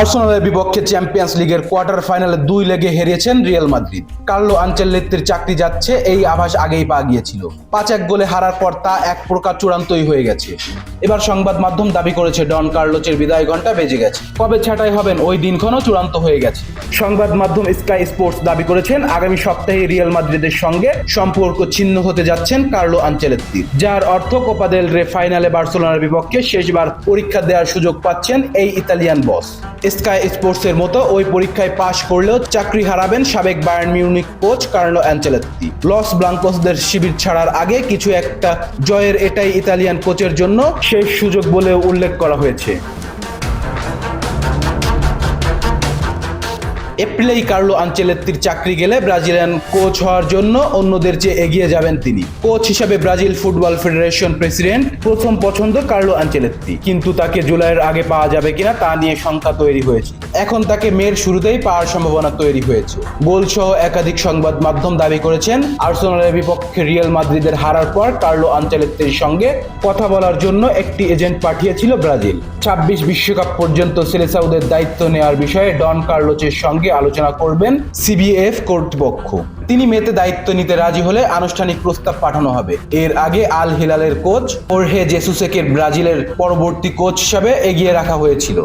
আর্সেনালের বিপক্ষে চ্যাম্পিয়ন্স লিগের কোয়ার্টার ফাইনালে দুই লেগে হেরিয়েছেন রিয়াল মাদ্রিদ। কার্লো আঞ্চেলেত্তির চাকরি যাচ্ছে, এই আভাস আগেই পাওয়া গিয়েছিল। পাঁচ এক গোলে হারার পর তা এক প্রকার চূড়ান্তই হয়ে গেছে। এবার সংবাদ মাধ্যম দাবি করেছে, ডন কার্লোচের বিদায় ঘণ্টা বেজে গেছে। কবে ছাঁটাই হবেন, ওই দিনক্ষণও চূড়ান্ত হয়ে গেছে। সংবাদ মাধ্যম স্কাই স্পোর্টস দাবি করেছেন, আগামী সপ্তাহে রিয়াল মাদ্রিদের সঙ্গে সম্পর্ক ছিন্ন হতে যাচ্ছেন কার্লো আঞ্চেলেত্তি যার অর্থ কোপা দেল রে ফাইনালে বার্সেলোনার বিপক্ষে শেষবার পরীক্ষা দেওয়ার সুযোগ পাচ্ছেন এই ইতালিয়ান বস। স্কাই স্পোর্টসের মতো ওই পরীক্ষায় পাশ করলেও চাকরি হারাবেন সাবেক Bayern Munich coach Carlo Ancelotti. Los ব্লাঙ্কোসদের শিবির ছাড়ার আগে কিছু একটা জয়ের এটাই ইতালিয়ান কোচের জন্য শেষ সুযোগ বলে উল্লেখ করা হয়েছে। এপ্রিলেই কার্লো আঞ্চেলেত্তির চাকরি গেলে ব্রাজিলিয়ান কোচ হওয়ার জন্য অন্যদের চেয়ে এগিয়ে যাবেন তিনি। কোচ হিসাবে ব্রাজিল ফুটবল ফেডারেশন প্রেসিডেন্ট প্রথম পছন্দ কার্লো আঞ্চেলেত্তি। কিন্তু তাকে জুলাইয়ের আগে পাওয়া যাবে কিনা তা নিয়ে শঙ্কা তৈরি হয়েছে। এখন তাকে মেয়ের শুরুতেই পাওয়ার সম্ভাবনা তৈরি হয়েছে। গোল সহ একাধিক সংবাদ মাধ্যম দাবি করেছেন, আর্সেনালের বিপক্ষে রিয়াল মাদ্রিদের হারার পর কার্লো আঞ্চেলেত্তির সঙ্গে কথা বলার জন্য একটি এজেন্ট পাঠিয়েছিল ব্রাজিল। ছাব্বিশ বিশ্বকাপ পর্যন্ত সেলেসাউদের দায়িত্ব নেওয়ার বিষয়ে ডন কার্লোচের সঙ্গে আলোচনা করবেন সিবিএফ কর্তৃপক্ষ। তিনি মেতে দায়িত্ব নিতে রাজি হলে আনুষ্ঠানিক প্রস্তাব পাঠানো হবে। এর আগে আল হিলালের কোচ ওরহে জেসুসেকে ব্রাজিলের পরবর্তী কোচ হিসাবে এগিয়ে রাখা হয়েছিল।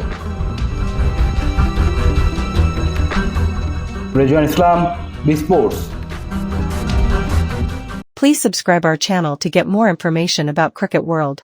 Rezwan Islam, B Sports. Please subscribe our channel to get more information about Cricket World.